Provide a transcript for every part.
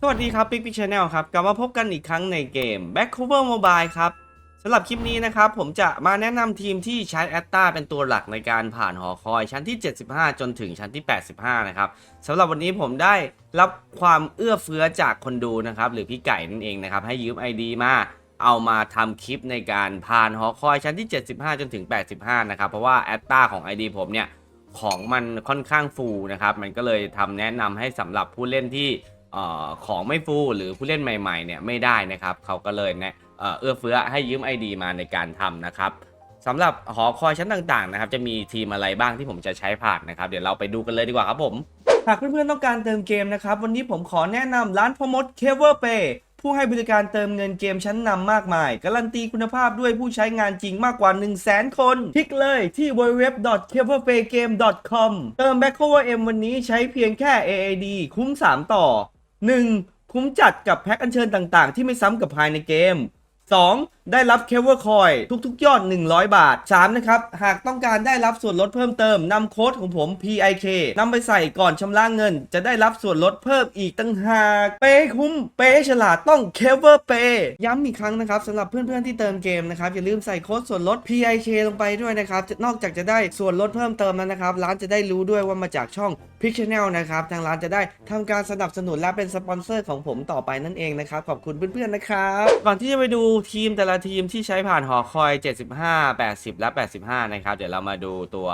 สวัสดีครับปิ๊กปิ๊กชาแนลครับกลับมาพบกันอีกครั้งในเกม Back Cover Mobile ครับสำหรับคลิปนี้นะครับ ผมจะมาแนะนำทีมที่ใช้แอตตาเป็นตัวหลักในการผ่านหอคอยชั้นที่ 75 จนถึงชั้นที่ 85 นะครับสำหรับวันนี้ผมได้รับความเอื้อเฟื้อจากคนดูนะครับ หรือพี่ไก่นั่นเองนะครับ ให้ยืม ID มาเอามาทำคลิปในการผ่านหอคอยชั้นที่ 75 จนถึง 85 นะครับ เพราะว่าแอตตาของ ID ผมเนี่ยของมันค่อนข้างฟูนะครับ มันก็เลยทำแนะนำให้สำหรับผู้เล่นที่ ออของไม่ฟูหรือผู้เล่นใหม่ๆเนี่ยไม่ได้นะครับเขาก็เลยแนะเอ่อเอื้อเฟื้อให้ยืม ID มาในการทำนะครับสำหรับหอคอยชั้นต่างๆนะครับจะมีทีมอะไรบ้างที่ผมจะใช้ผ่านนะครับเดี๋ยวเราไปดูกันเลยดีกว่าครับผมหากเพื่อนๆต้องการเติมเกมนะครับวันนี้ผมขอแนะนำร้านพมดเคเวอร์เปผู้ให้บริการเติมเงินเกมชั้นนำมากมาย การันตีคุณภาพด้วยผู้ใช้งานจริงมากกว่า 1 0 0 0 0แสนคน คลิกเลยที่ www.keverpaygame.com เติม Backover M วันนี้ใช้เพียงแค่ AAD คุ้ม 3 ต่อ 1. คุ้มจัดกับแพ็คอัญเชิญต่างๆ ที่ไม่ซ้ำกับภายในเกม 2. ได้รับเคเวอร์คอยทุกๆ ยอด 100 บาท 3. นะครับ หากต้องการได้รับส่วนลดเพิ่มเติมนำโค้ดของผม PIK นำไปใส่ก่อนชำระเงิน จะได้รับส่วนลดเพิ่มอีกตั้งหาก เปคุ้ม เปฉลาดต้องเคเวอร์เปย์ย้ำอีกครั้งนะครับสำหรับเพื่อนๆที่เติมเกมนะครับ อย่าลืมใส่โค้ดส่วนลด PIK ลงไปด้วยนะครับ นอกจากจะได้ส่วนลดเพิ่มเติมแล้วนะครับ ร้านจะได้รู้ด้วยว่ามาจากช่องพิกชแนลนะครับ ทางร้านจะได้ทำการสนับสนุนและเป็นสปอนเซอร์ของผมต่อไปนั่นเองนะครับขอบคุณเพื่อนๆนะครับก่อนที่จะไปดูทีมแต่ละทีมที่ใช้ผ่านหอคอย 75 80 และ 85 นะครับ เดี๋ยวเรามาดูตัว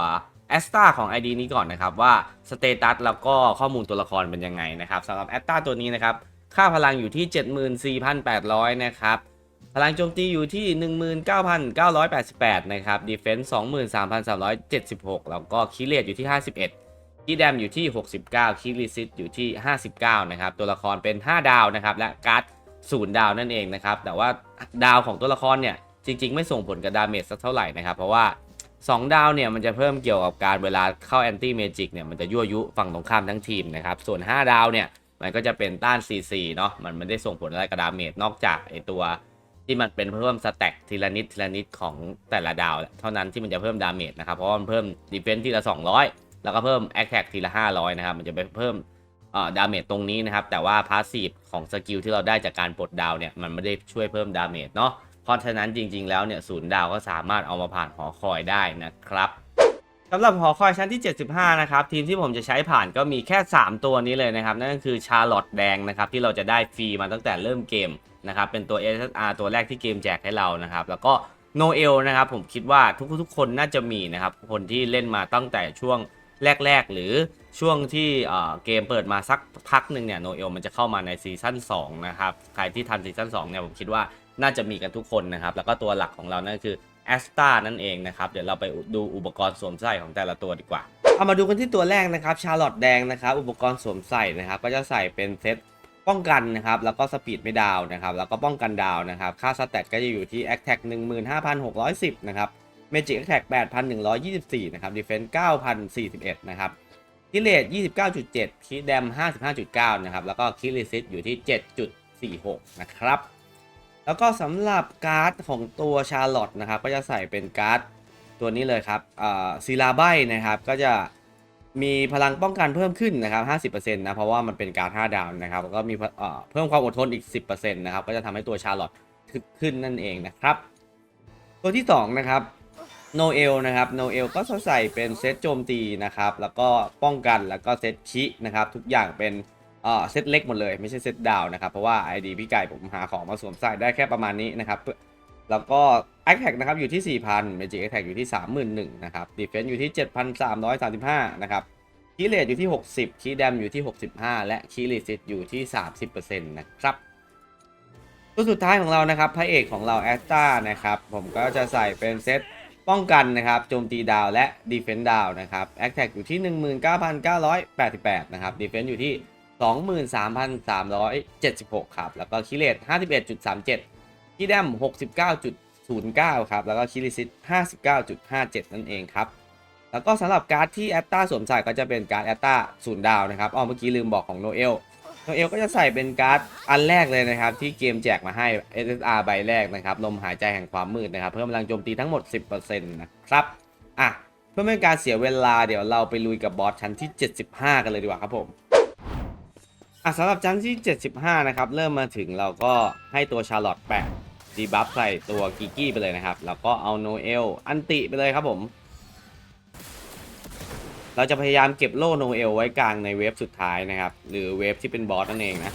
แอสตาของ ID นี้ก่อนนะครับ ว่าสเตตัสแล้วก็ข้อมูลตัวละครเป็นยังไงนะครับสำหรับแอสตาตัวนี้นะครับ ค่าพลังอยู่ที่ 74,800 นะครับ พลังโจมตีอยู่ที่ 19,988 นะครับดีเฟนส์23,376 แล้วก็คิเลตอยู่ที่ 51คีแดมอยู่ที่ 69คีริซิตอยู่ที่ 59 นะครับ ตัวละครเป็น 5 ดาวนะครับและการ์ด ศูนย์ดาวนั่นเองนะครับ แต่ว่าดาวของตัวละครเนี่ยจริง ๆ ไม่ส่งผลกับดาเมจสักเท่าไหร่นะครับ เพราะว่า 2 ดาวเนี่ยมันจะเพิ่มเกี่ยวกับการเวลาเข้าแอนตี้เมจิกเนี่ยมันจะยั่วยุฝั่งตรงข้ามทั้งทีมนะครับ ส่วน 5 ดาวเนี่ยมันก็จะเป็นต้าน CC เนาะมันไม่ได้ส่งผลอะไรกับดาเมจนอกจากไอตัวที่มันเป็นเพิ่มสแต็กทีละนิดทีละนิดของแต่ละดาว เท่านั้นที่มันจะเพิ่มดาเมจนะครับเพราะว่ามันเพิ่มดีเฟนส์ทีละ 200 แล้วก็เพิ่มแอคแท็กทีละ 500 นะครับมันจะไปเพิ่ม ดาเมจตรงนี้นะครับ แต่ว่าพาสซีฟของสกิลที่เราได้จากการปลดดาวเนี่ยมันไม่ได้ช่วยเพิ่มดาเมจเนาะเพราะฉะนั้นจริง ๆ แล้วเนี่ยศูนย์ดาวก็สามารถเอามาผ่านหอคอยได้นะครับสำหรับหอคอยชั้นที่ 75 นะครับ ทีมที่ผมจะใช้ผ่านก็มีแค่ 3 ตัวนี้เลยนะครับ นั่นก็คือชาร์ลอตแดงนะครับ ที่เราจะได้ฟรีมาตั้งแต่เริ่มเกมนะครับ เป็นตัว SSR ตัวแรกที่เกมแจกให้เรานะครับ แล้วก็โนเอลนะครับ ผมคิดว่าทุกๆคนน่าจะมีนะครับ คนที่เล่นมาตั้งแต่ช่วง แรก ๆ หรือช่วงที่เกมเปิดมาสักพักหนึ่งเนี่ยโนเอลมันจะเข้ามาในซีซั่น2นะครับใครที่ทันซีซั่น2เนี่ยผมคิดว่าน่าจะมีกันทุกคนนะครับแล้วก็ตัวหลักของเรานั่นคือแอสตานั่นเองนะครับเดี๋ยวเราไปดูอุปกรณ์สวมใส่ของแต่ละตัวดีกว่า เอามาดูกันที่ตัวแรกนะครับชาร์ลอตแดงนะครับอุปกรณ์สวมใส่นะครับก็จะใส่เป็นเซตป้องกันนะครับแล้วก็สปีดไม่ดาวนะครับแล้วก็ป้องกันดาวนะครับค่าสแตทก็จะอยู่ที่ a t t a c 15,610นะครับ Magic Attack 8,124 นะครับ Defense 9,041 นะครับคิเลต29.7 คิดแดม 55.9 นะครับ แล้วก็คิลิซิตอยู่ที่ 7.46 นะครับ แล้วก็สำหรับการ์ดของตัวชาร์ลอตนะครับ ก็จะใส่เป็นการ์ดตัวนี้เลยครับซีลาไบนะครับ ก็จะมีพลังป้องกันเพิ่มขึ้นนะครับ 50%นะ เพราะว่ามันเป็นการ์ด5ดาวนะครับแล้วก็มีเอ่อเพิ่มความอดทนอีก 10%นะครับ ก็จะทำให้ตัวชาร์ลอตทึกขึ้นนั่นเองนะครับ ตัวที่ 2 นะครับ โนเอลนะครับโนเอลก็จะใส่เป็นเซตโจมตีนะครับแล้วก็ป้องกันแล้วก็เซตคินะครับทุกอย่างเป็นเอ่อเซตเล็กหมดเลยไม่ใช่เซตดาวนะครับเพราะว่า ID พี่ไก่ผมหาของมาสวมใส่ได้แค่ประมาณนี้นะครับแล้วก็ a t t a c นะครับอยู่ที่ 4,000 Magic Attack อยู่ที่ 31,000นะครับ Defense อยู่ที่ 7,335 นะครับคีเลตอยู่ที่ 60คีแดมอยู่ที่ 65 และคีรีซิตอยู่ที่ 30%นะครับตัวสุดท้ายของเรานะครับพระเอกของเราแอสตานะครับผมก็จะใส่เป็นเซต ป้องกันนะครับโจมตีดาวและดีเฟน s e ดาวนะครับ a t t a c อยู่ที่ 19,988 นะครับ Defense อยู่ที่ 23,376 ครับ แล้วก็คิเลต51.37คิแดม69.09 ครับ แล้วก็คิริซิต59.57 นั่นเองครับ แล้วก็สำหรับการ์ดที่แอตตาสวมใส่ก็จะเป็นการ์ดแอตตาศูนย์ดาวนะครับอ๋อเมื่อกี้ลืมบอกของโนเอล โนเอลก็จะใส่เป็นการ์ดอันแรกเลยนะครับ ที่เกมแจกมาให้ SSR ใบแรกนะครับลมหายใจแห่งความมืดนะครับ เพิ่มพลังโจมตีทั้งหมด 10%นะครับอะเพื่อไม่ให้การเสียเวลาเดี๋ยวเราไปลุยกับบอสชั้นที่ 75 กันเลยดีกว่าครับผมอะสำหรับชั้นที่ 75 นะครับ เริ่มมาถึงเราก็ให้ตัวชาร์ลอตแปะดีบัฟใส่ตัวกิกี้ไปเลยนะครับ แล้วก็เอาโนเอลอันติไปเลยครับผม เราจะพยายามเก็บโล่โนเอลไว้กลางในเวฟสุดท้ายนะครับ หรือเวฟที่เป็นบอสนั่นเองนะ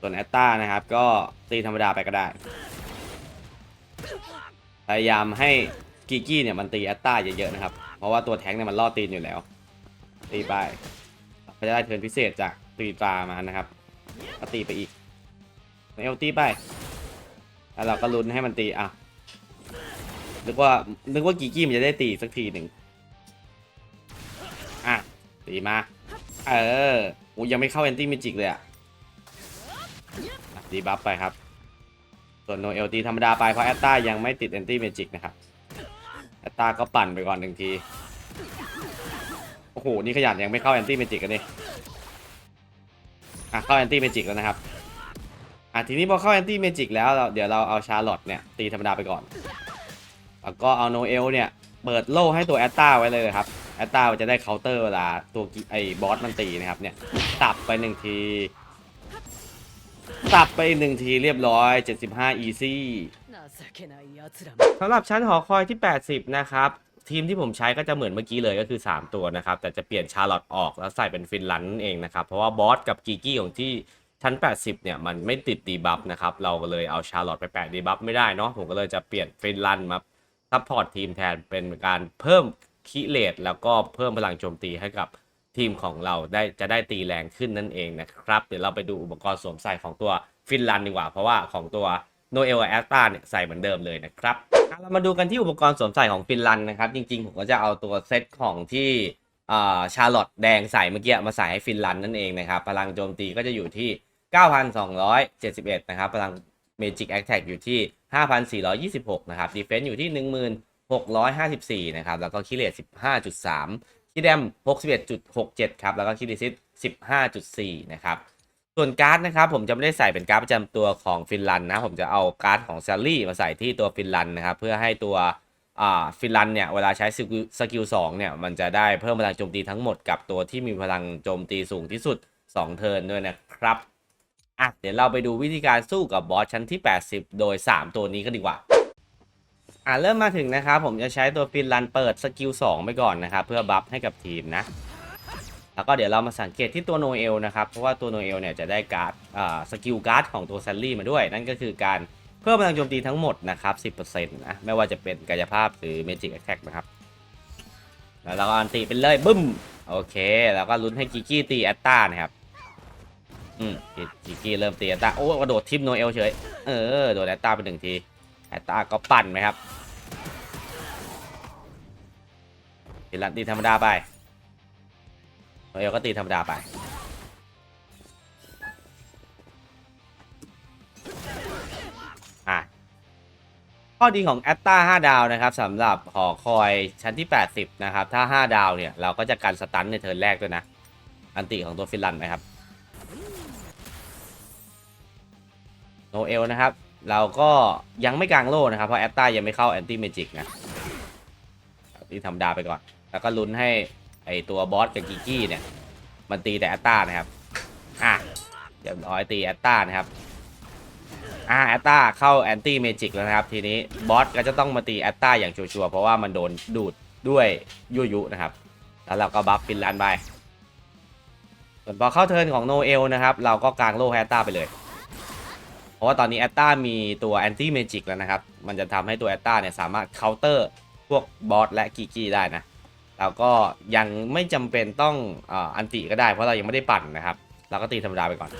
ส่วนแอตตานะครับ ก็ตีธรรมดาไปก็ได้ พยายามให้กิกกี้เนี่ยมันตีแอตตาเยอะๆนะครับ เพราะว่าตัวแท้งเนี่ยมันล่อตีนอยู่แล้ว ตีไปก็จะได้เทิร์นพิเศษจากตีตรามานะครับก็ตีไปอีกเอลตีไป แล้วเราก็ลุ้นให้มันตีอะนึกว่านึกว่ากีกี้มันจะได้ตีสักทีหนึ่ง ตีมา เออยังไม่เข้าแอนตี้เมจิกเลยอะอะดีบัฟไปครับ ส่วนโนเอลตีธรรมดาไปเพราะแอตตายังไม่ติดแอนตี้เมจิกนะครับ แอตตาก็ปั่นไปก่อนหนึ่งที โอ้โห นี่ขยันยังไม่เข้าแอนตี้เมจิกกันนี่อะเข้าแอนตี้เมจิกแล้วนะครับ อะทีนี้พอเข้าแอนตี้เมจิกแล้วเราเดี๋ยวเราเอาชาร์ลอตเนี่ยตีธรรมดาไปก่อน แล้วก็เอาโนเอลเนี่ยเปิดโล่ให้ตัวแอตตาไว้เลยครับ แอตตาจะได้เคาน์เตอร์เวลาตัวไอ้บอสมันตีนะครับเนี่ยตับไปหนึ่งทีตับไปหนึ่งทีเรียบร้อย 75 easy สำหรับชั้นหอคอยที่ 80 นะครับ ทีมที่ผมใช้ก็จะเหมือนเมื่อกี้เลยก็คือ 3 ตัวนะครับ แต่จะเปลี่ยนชาร์ลอตออกแล้วใส่เป็นฟินลันเองนะครับ เพราะว่าบอสกับกีกี้ของที่ชั้น 80 เนี่ย มันไม่ติดดีบัฟนะครับ เราก็เลยเอาชาร์ลอตไปแปะดีบัฟไม่ได้เนาะผมก็เลยจะเปลี่ยนฟินลันมาซัพพอร์ตทีมแทนเป็นการเพิ่ม คิเลตแล้วก็เพิ่มพลังโจมตีให้กับทีมของเราได้จะได้ตีแรงขึ้นนั่นเองนะครับ เดี๋ยวเราไปดูอุปกรณ์สวมใส่ของตัวฟินแลนด์ดีกว่า เพราะว่าของตัวโนเอลแอสตาเนี่ยใส่เหมือนเดิมเลยนะครับเรามาดูกันที่อุปกรณ์สวมใส่ของฟินแลนด์นะครับ จริงๆ ผมก็จะเอาตัวเซตของที่ชาร์ลอตแดงใส่เมื่อกี้มาใส่ให้ฟินแลนด์นั่นเองนะครับ พลังโจมตีก็จะอยู่ที่ 9,271 นะครับ พลังเมจิกแอคแท็กอยู่ที่ 5,426 นะครับดีเฟนซ์อยู่ที่ 654 นะครับ แล้วก็คิเลต15.3 คิดแดม 61.67 ครับ แล้วก็คิดิซิต15.4 นะครับ ส่วนการ์ดนะครับ ผมจะไม่ได้ใส่เป็นการ์ดประจำตัวของฟินแลนด์นะ ผมจะเอาการ์ดของซารี่มาใส่ที่ตัวฟินแลนด์นะครับ เพื่อให้ตัวอ่าฟินแลนด์เนี่ย เวลาใช้สกิลสกิลสองเนี่ย มันจะได้เพิ่มพลังโจมตีทั้งหมดกับตัวที่มีพลังโจมตีสูงที่สุด 2 เทิร์นด้วยนะครับอะเดี๋ยวเราไปดูวิธีการสู้กับบอสชั้นที่ 80 โดย 3 ตัวนี้กันดีกว่า อะเริ่มมาถึงนะครับผมจะใช้ตัวฟินลันเปิดสกิล2ไปก่อนนะครับเพื่อบัฟให้กับทีมนะ แล้วก็เดี๋ยวเรามาสังเกตที่ตัวโนเอลนะครับ เพราะว่าตัวโนเอลเนี่ยจะได้การ์ดอ่าสกิลการ์ดของตัวแซลลี่มาด้วย นั่นก็คือการเพิ่มพลังโจมตีทั้งหมดนะครับ 10%นะไม่ว่าจะเป็นกายภาพหรือเมจิกแอคแท็กนะครับ แล้วเราก็อันตีไปเลยบึ้มโอเค แล้วก็ลุ้นให้กิกกี้ตีแอตตานะครับอืมกิกกี้เริ่มตีแอตตาโอ้กระโดดทิมโนเอลเฉยเออโดนแอตตาไปหนึ่งทีแอตตาก็ปั่นไหมครับ ตีลันตีธรรมดาไปโนเอลก็ตีธรรมดาไป อะ ข้อดีของแอตตา5ดาวนะครับสำหรับหอคอยชั้นที่ 80 นะครับ ถ้า 5 ดาวเนี่ย เราก็จะกันสตันในเทิร์นแรกด้วยนะ อันติของตัวฟินแลันด์นะครับ โนเอลนะครับ เราก็ยังไม่กลางโล่นะครับ เพราะแอตตายังไม่เข้าแอนตี้เมจิกนะตีธรรมดาไปก่อน แล้วก็ลุ้นให้ไอตัวบอสกับกิกกี้เนี่ย มันตีแต่แอตตานะครับ อะเดี๋ยวร้อยตีแอตตานะครับ อ่าแอตตาเข้าแอนตี้เมจิกแล้วนะครับ ทีนี้บอสก็จะต้องมาตีแอตตาอย่างชัวร์เพราะว่ามันโดนดูดด้วยยุยุนะครับ แล้วเราก็บัฟฟินแลนด์ไปส่วนพอเข้าเทิร์นของโนเอลนะครับ เราก็กางโล่แอตตาไปเลย เพราะว่าตอนนี้แอตตามีตัวแอนตี้เมจิกแล้วนะครับ มันจะทำให้ตัวแอตตาเนี่ยสามารถเคาน์เตอร์พวกบอสและกิกี้ได้นะ เราก็ยังไม่จำเป็นต้องอ,อันติก็ได้ เพราะเรายังไม่ได้ปั่นนะครับ เราก็ตีธรรมดาไปก่อน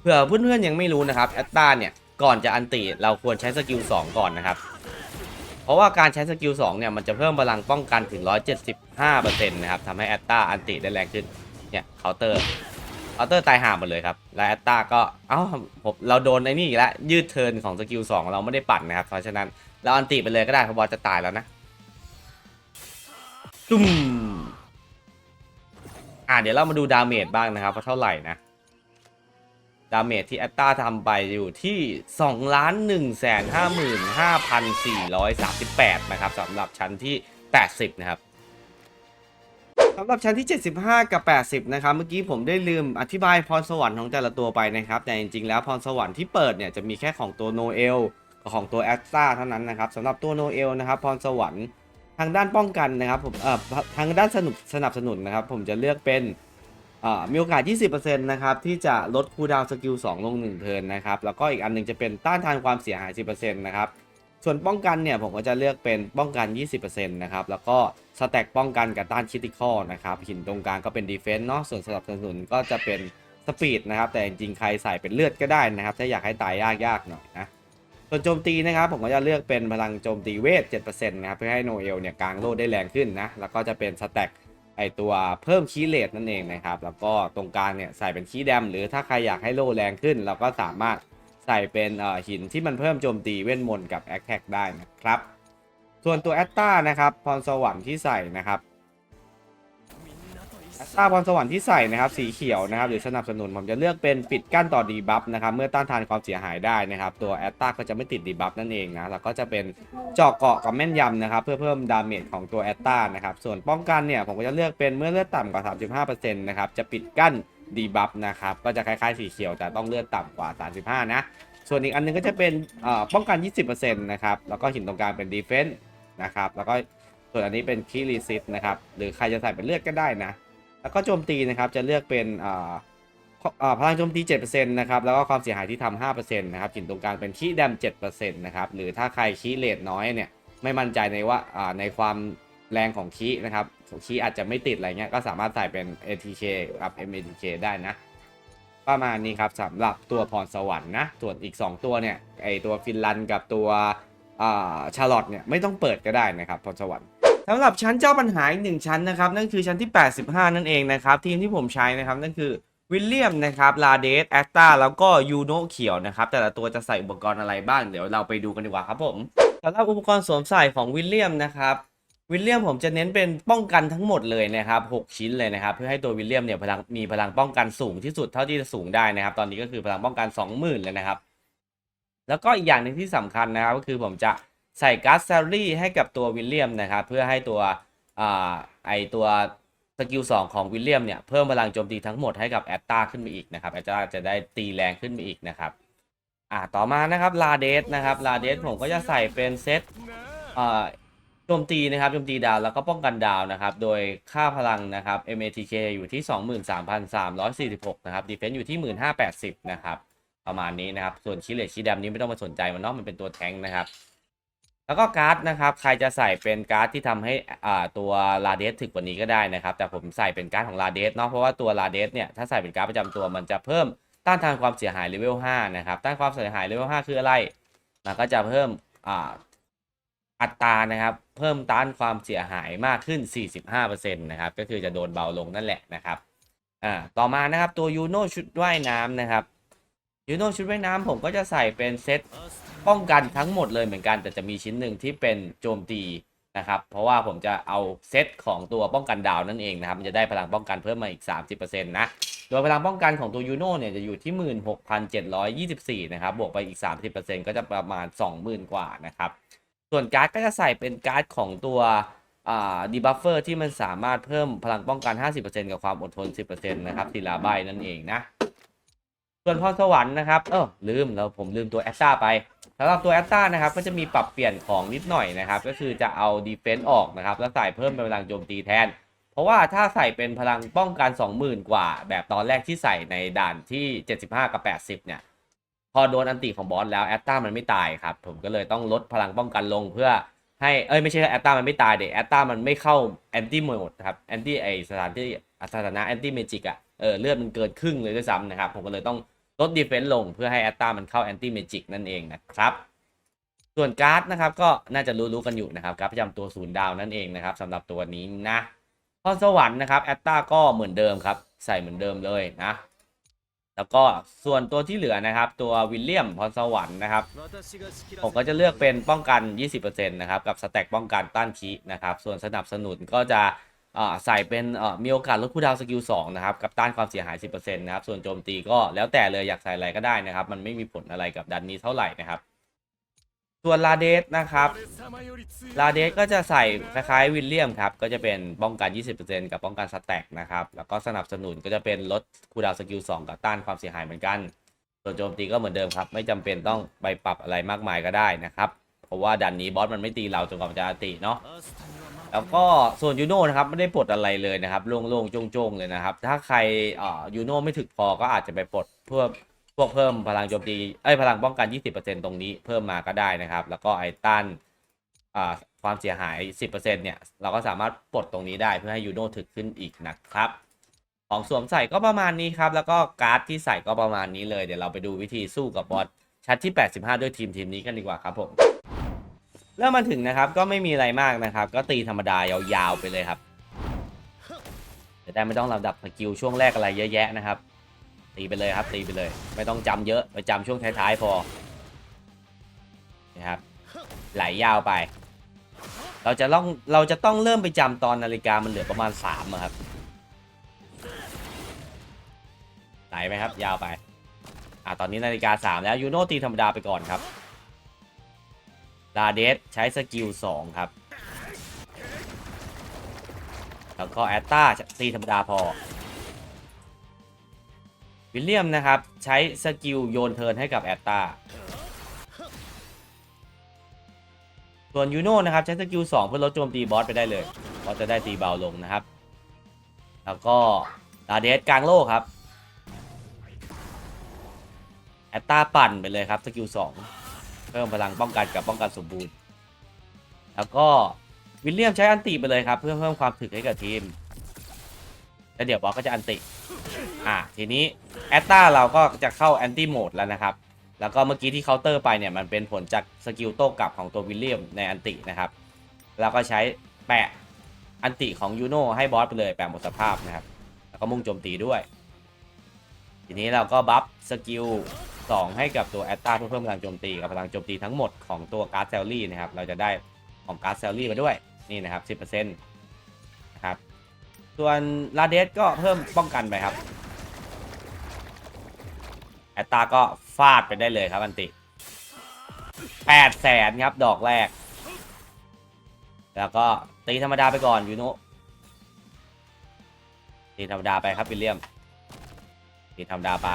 เผื่อเพื่อนๆยังไม่รู้นะครับแอตตาเนี่ยก่อนจะอันติเราควรใช้สกิล2ก่อนนะครับ เพราะว่าการใช้สกิล2เนี่ยมันจะเพิ่มพลังป้องกันถึง 175%นะครับทำให้แอตตาอันติได้แรงขึ้นเนี่ยเคาน์เตอร์ เคาน์เตอร์ตายห่าหมดเลยครับและแอตตาก็ เอ้าผมเราโดนไอ้นี่อีกแล้วยืดเทิร์นของสกิล2เราไม่ได้ปั่นนะครับ เพราะฉะนั้นเราอันติไปเลยก็ได้เพราะบอสจะตายแล้วนะตุ้มอ่าเดี๋ยวเรามาดูดาเมจบ้างนะครับว่าเท่าไหร่นะ ดาเมจที่แอตตาทำไปอยู่ที่2ล้าน1แสน55,438 นะครับสำหรับชั้นที่ 80 นะครับ สำหรับชั้นที่ 75 กับ 80 นะครับ เมื่อกี้ผมได้ลืมอธิบายพรสวรรค์ของแต่ละตัวไปนะครับ แต่จริงๆ แล้วพรสวรรค์ที่เปิดเนี่ยจะมีแค่ของตัวโนเอลกับของตัวแอสตาเท่านั้นนะครับสำหรับตัวโนเอลนะครับพรสวรรค์ทางด้านป้องกันนะครับผมเอ่อทางด้านสนุบสนับสนุนนะครับ ผมจะเลือกเป็นเอ่อมีโอกาส 20%นะครับ ที่จะลดคูดาวสกิล 2 ลง 1 เทิร์นนะครับ แล้วก็อีกอันหนึงจะเป็นต้านทานความเสียหาย 10%นะครับ ส่วนป้องกันเนี่ยผมก็จะเลือกเป็นป้องกัน 20%นะครับ แล้วก็ สแต็กป้องกันกับต้านคิติคอลนะครับหินตรงกลางก็เป็นดีเฟนซ์เนาะส่วนสนับสนุนก็จะเป็นสปีดนะครับ แต่จริงๆใครใส่เป็นเลือดก็ได้นะครับ ถ้าอยากให้ตายยากๆหน่อยนะส่วนโจมตีนะครับผมก็จะเลือกเป็นพลังโจมตีเวท7%นะครับเพื่อให้โนเอลเนี่ยกลางโลดได้แรงขึ้นนะแล้วก็จะเป็นสแต็กไอตัวเพิ่มคีย์เลทนั่นเองนะครับ แล้วก็ตรงกลางเนี่ยใส่เป็นคีย์แดม หรือถ้าใครอยากให้โลแรงขึ้น เราก็สามารถใส่เป็นหินที่มันเพิ่มโจมตีเวทมนต์กับแอคแท็กได้นะครับ ส่วนตัวแอตตานะครับพรสวรรค์ที่ใส่นะครับแอตตาพรสวรรค์ที่ใส่นะครับสีเขียวนะครับหรือสนับสนุนผมจะเลือกเป็นปิดกั้นต่อดีบัฟนะครับเมื่อต้านทานความเสียหายได้นะครับตัวแอตตาก็จะไม่ติดดีบัฟนั่นเองนะแล้วก็จะเป็นเจาะเกาะกับแม่นยำนะครับเพื่อเพิ่มดาเมจของตัวแอตตานะครับส่วนป้องกันเนี่ยผมก็จะเลือกเป็นเมื่อเลือดต่ำกว่า 35%นะครับจะปิดกั้นดีบัฟนะครับก็จะคล้ายๆสีเขียวแต่ต้องเลือดต่ำกว่า 35 นะส่วนอีกอันนึงก็จะเป็นอ่อป้องกัน 20%นะครับ แล้วก็หินตรงกลางเป็นดีเฟนส์ นะครับ แล้วก็ส่วนอันนี้เป็นคีรีซิตนะครับ หรือใครจะใส่เป็นเลือดก็ได้นะ แล้วก็โจมตีนะครับจะเลือกเป็นอ่อเอ่อพลังโจมตี 7%นะครับ แล้วก็ความเสียหายที่ทำ5%นะครับหินตรงกลางเป็นคีแดม7%นะครับ หรือถ้าใครคีเลทน้อยเนี่ย ไม่มั่นใจในว่าในความแรงของคีนะครับคีอาจจะไม่ติดอะไรเงี้ย ก็สามารถใส่เป็น ATK กับ MATK ได้นะ ประมาณนี้ครับสำหรับตัวพรสวรรค์นะ ส่วนอีก 2 ตัวเนี่ย ไอตัวฟินแลนด์กับตัว ชาร์ลอตเนี่ยไม่ต้องเปิดก็ได้นะครับพรสวรรค์สำหรับชั้นเจ้าปัญหาอีกหนึ่งชั้นนะครับ นั่นคือชั้นที่ 85 นั่นเองนะครับ ทีมที่ผมใช้นะครับ นั่นคือวิลเลียมนะครับลาเดสแอตตาแล้วก็ยูโนเขียวนะครับ แต่ละตัวจะใส่อุปกรณ์อะไรบ้าง เดี๋ยวเราไปดูกันดีกว่าครับผมสำหรับอุปกรณ์สวมใส่ของวิลเลียมนะครับวิลเลียมผมจะเน้นเป็นป้องกันทั้งหมดเลยนะครับ 6 ชิ้นเลยนะครับ เพื่อให้ตัววิลเลียมเนี่ยพลังมีพลังป้องกันสูงที่สุดเท่าที่จะสูงได้นะครับ ตอนนี้ก็คือพลังป้องกัน 20,000เลยนะครับ แล้วก็อีกอย่างหนึ่งที่สำคัญนะครับก็คือผมจะใส่การ์ดแซลลี่ให้กับตัววิลเลียมนะครับ เพื่อให้ตัวอไอตัวสกิล2ของวิลเลียมเนี่ยเพิ่มพลังโจมตีทั้งหมดให้กับแอตตาขึ้นไปอีกนะครับแอตตาจะได้ตีแรงขึ้นไปอีกนะครับอ่าต่อมานะครับลาเดสนะครับลาเดสผมก็จะใส่เป็นเซตอ่าโจมตีนะครับโจมตีดาวแล้วก็ป้องกันดาวนะครับ โดยค่าพลังนะครับ MATK อยู่ที่ 23,346 นะครับดีเฟนซ์อยู่ที่ 1580 นะครับ ประมาณนี้นะครับ ส่วนชิเลชีดำนี้ไม่ต้องมาสนใจมันเนาะมันเป็นตัวแทงนะครับ แล้วก็การ์ดนะครับ ใครจะใส่เป็นการ์ดที่ทำให้อ่าตัวลาเดสถึกกว่านี้ก็ได้นะครับ แต่ผมใส่เป็นการ์ดของลาเดสเนาะเพราะว่าตัวลาเดสเนี่ยถ้าใส่เป็นการ์ดประจำตัวมันจะเพิ่มต้านทานความเสียหายเลเวล5นะครับต้านความเสียหายเลเวล5คืออะไรมันก็จะเพิ่มอ่าอัตรานะครับ เพิ่มต้านความเสียหายมากขึ้น 45%นะครับ ก็คือจะโดนเบาลงนั่นแหละนะครับ อ่า ต่อมานะครับตัวยูโนชุดว่ายน้ำนะครับ ยูโนชุดว่ายน้ำผมก็จะใส่เป็นเซตป้องกันทั้งหมดเลยเหมือนกัน แต่จะมีชิ้นหนึ่งที่เป็นโจมตีนะครับ เพราะว่าผมจะเอาเซตของตัวป้องกันดาวนั่นเองนะครับ มันจะได้พลังป้องกันเพิ่มมาอีก 30%นะ โดยพลังป้องกันของตัวยูโน่เนี่ยจะอยู่ที่ 16,724 นะครับ บวกไปอีก 30%ก็จะประมาณ 20,000 กว่านะครับ ส่วนการ์ดก็จะใส่เป็นการ์ดของตัวดีบัฟเฟอร์ที่มันสามารถเพิ่มพลังป้องกัน 50%กับความอดทน 10%นะครับทีละใบนั่นเองนะ ส่วนพรสวรรค์นะครับ เออลืมแล้วผมลืมตัวแอตตาไปสำหรับตัวแอตตานะครับก็จะมีปรับเปลี่ยนของนิดหน่อยนะครับ ก็คือจะเอาดีเฟนต์ออกนะครับ แล้วใส่เพิ่มเป็นพลังโจมตีแทน เพราะว่าถ้าใส่เป็นพลังป้องกัน 20,000 กว่า แบบตอนแรกที่ใส่ในด่านที่ 75 กับ 80 เนี่ย พอโดนอันติของบอสแล้วแอตตามันไม่ตายครับ ผมก็เลยต้องลดพลังป้องกันลงเพื่อให้เอ้ยไม่ใช่แอตตามันไม่ตายเด็แอตตามันไม่เข้าแอนตี้โหมดครับแอนตี้ไอสถานที่สถานะแอนตี้เมจิกอะเออเลือดมันเกินครึ่งเลยด้วยซ้ำนะครับผมก็เลยต้อง ลดดีเฟนซ์ลงเพื่อให้แอตตามันเข้าแอนตี้เมจิกนั่นเองนะครับ ส่วนการ์ดนะครับก็น่าจะรู้ๆกันอยู่นะครับการ์ดประจำตัวศูนย์ดาวนั่นเองนะครับสำหรับตัวนี้นะพรสวรรค์นะครับแอตตาก็เหมือนเดิมครับ ใส่เหมือนเดิมเลยนะแล้วก็ส่วนตัวที่เหลือนะครับ ตัววิลเลียมพรสวรรค์นะครับผมก็จะเลือกเป็นป้องกัน 20%นะครับกับสแต็กป้องกันต้านคีนะครับส่วนสนับสนุนก็จะ ใส่เป็นมีโอกาสลดคูลดาวสกิล2นะครับกับต้านความเสียหาย 10%นะครับส่วนโจมตีก็แล้วแต่เลยอยากใส่อะไรก็ได้นะครับ มันไม่มีผลอะไรกับดันนี้เท่าไหร่นะครับ ส่วนลาเดสนะครับลาเดสก็จะใส่คล้ายๆวิลเลียมครับ ก็จะเป็นป้องกัน 20%กับป้องกันสแต็กนะครับ แล้วก็สนับสนุนก็จะเป็นลดคูดาวสกิล2กับต้านความเสียหายเหมือนกัน ส่วนโจมตีก็เหมือนเดิมครับ ไม่จำเป็นต้องไปปรับอะไรมากมายก็ได้นะครับ เพราะว่าดันนี้บอสมันไม่ตีเราจนกว่าจะตีเนาะ แล้วก็ส่วนยูโน่นะครับไม่ได้ปลดอะไรเลยนะครับโล่งๆโจ้งๆเลยนะครับ ถ้าใครอ่ายูโน่ไม่ถึกพอก็อาจจะไปปลดเพื่อพวกเพิ่มพลังโจมตีเอ้พลังป้องกัน 20%ตรงนี้เพิ่มมาก็ได้นะครับ แล้วก็ไอ้ต้านอ่าความเสียหาย 10%เนี่ย เราก็สามารถปลดตรงนี้ได้เพื่อให้ยูโน่ถึกขึ้นอีกนะครับ ของสวมใส่ก็ประมาณนี้ครับ แล้วก็การ์ดที่ใส่ก็ประมาณนี้เลย เดี๋ยวเราไปดูวิธีสู้กับบอสชั้นที่ 85 ด้วยทีมทีมนี้กันดีกว่าครับผม เริ่มมาถึงนะครับ ก็ไม่มีอะไรมากนะครับ ก็ตีธรรมดายาวๆไปเลยครับจะได้ไม่ต้องลำดับสกิลช่วงแรกอะไรเยอะแยะนะครับ ตีไปเลยครับ ตีไปเลย ไม่ต้องจำเยอะไปจำช่วงท้ายๆพอนะครับ ไหลยาวไป เราจะต้องเราจะต้องเริ่มไปจำตอนนาฬิกามันเหลือประมาณ3อะครับไหลไปครับ ยาวไปอะตอนนี้นาฬิกา3แล้วยูโน่ตีธรรมดาไปก่อนครับ ลาเดสใช้สกิล2 ครับ แล้วก็แอตตาตีธรรมดาพอ วิลเลียมนะครับ ใช้สกิลโยนเทิร์นให้กับแอตตาส่วนยูโน่นะครับ ใช้สกิล2 เพื่อลดโจมตีบอสไปได้เลยบอสจะได้ตีเบาลงนะครับ แล้วก็ลาเดสกลางโลกครับแอตตาปั่นไปเลยครับสกิล2 เพิ่มพลังป้องกันกับป้องกันสมบูรณ์ แล้วก็วิลเลียมใช้อันติไปเลยครับ เพื่อเพิ่มความถึกให้กับทีม แล้วเดี๋ยวบอสก็จะอันติ อะทีนี้แอตตาเราก็จะเข้าแอนตี้โหมดแล้วนะครับ แล้วก็เมื่อกี้ที่เคาน์เตอร์ไปเนี่ยมันเป็นผลจากสกิลโต้กลับของตัววิลเลียมในอันตินะครับ แล้วก็ใช้แปะอันติของยูโน่ให้บอสไปเลยแปะหมดสภาพนะครับ แล้วก็มุ่งโจมตีด้วย ทีนี้เราก็บัฟสกิล 2 ให้กับตัวแอตตาเพื่อเพิ่มพลังโจมตีกับพลังโจมตีทั้งหมดของตัวการ์ดเซลลี่นะครับ เราจะได้ของการ์ดเซลลี่มาด้วยนี่นะครับ 10%นะครับ ส่วนลาเดสก็เพิ่มป้องกันไปครับ แอตตาก็ฟาดไปได้เลยครับอันติ8แสนครับดอกแรก แล้วก็ตีธรรมดาไปก่อนยูโนตีธรรมดาไปครับวิลเลียมตีธรรมดาไป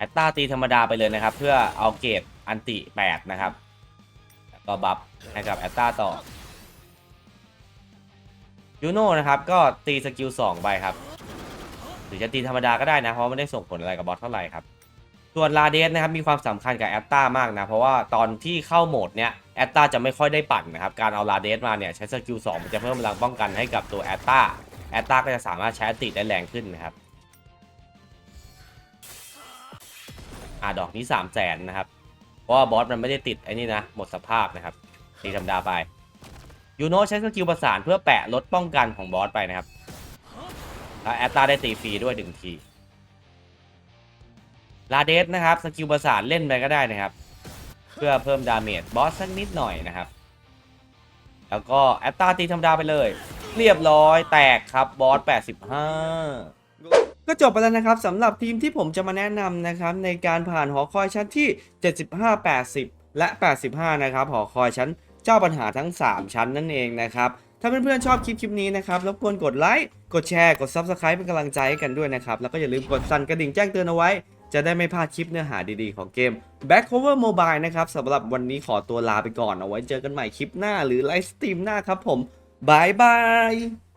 แอตตาตีธรรมดาไปเลยนะครับ เพื่อเอาเกรดอันติ8นะครับแล้วก็บัฟให้กับแอตตาต่อยูโน่นะครับก็ตีสกิล2ไปครับหรือจะตีธรรมดาก็ได้นะ เพราะไม่ได้ส่งผลอะไรกับบอสเท่าไหร่ครับส่วนลาเดสนะครับมีความสำคัญกับแอตตามากนะ เพราะว่าตอนที่เข้าโหมดเนี้ยแอตตาจะไม่ค่อยได้ปั่นนะครับ การเอาลาเดสมาเนี่ยใช้สกิล2มันจะเพิ่มพลังป้องกันให้กับตัวแอตตาแอตตาก็จะสามารถใช้อันติได้แรงขึ้นนะครับ อ่าดอกนี้3 0 0แสนนะครับ เพราะว่าบอสมันไม่ได้ติดไอ้นี่นะ หมดสภาพนะครับตีธรรมดาไปยูโนใช้สกิลประสานเพื่อแปะลดป้องกันของบอสไปนะครับแล้วแอตตาได้ตีฟรีด้วยหนึ่งทีลาเดสนะครับสกิลประสานเล่นไปก็ได้นะครับ เพื่อเพิ่มดาเมจบอสสักนิดหน่อยนะครับ แล้วก็แอตตาตีธรรมดาไปเลย เรียบร้อยแตกครับบอส85 ก็จบไปแล้วนะครับสำหรับทีมที่ผมจะมาแนะนำนะครับในการผ่านหอคอยชั้นที่ 75 80 และ 85 นะครับหอคอยชั้นเจ้าปัญหาทั้ง 3 ชั้นนั่นเองนะครับถ้าเพื่อนๆชอบคลิปคลิปนี้นะครับรบกวนกดไลค์กดแชร์กด Subscribe เป็นกำลังใจให้กันด้วยนะครับ แล้วก็อย่าลืมกดสั่นกระดิ่งแจ้งเตือนเอาไว้ จะได้ไม่พลาดคลิปเนื้อหาดีๆของเกม Back Cover Mobile นะครับสำหรับวันนี้ขอตัวลาไปก่อนเอาไว้เจอกันใหม่คลิปหน้าหรือไลฟ์สตรีมหน้าครับผมบายบาย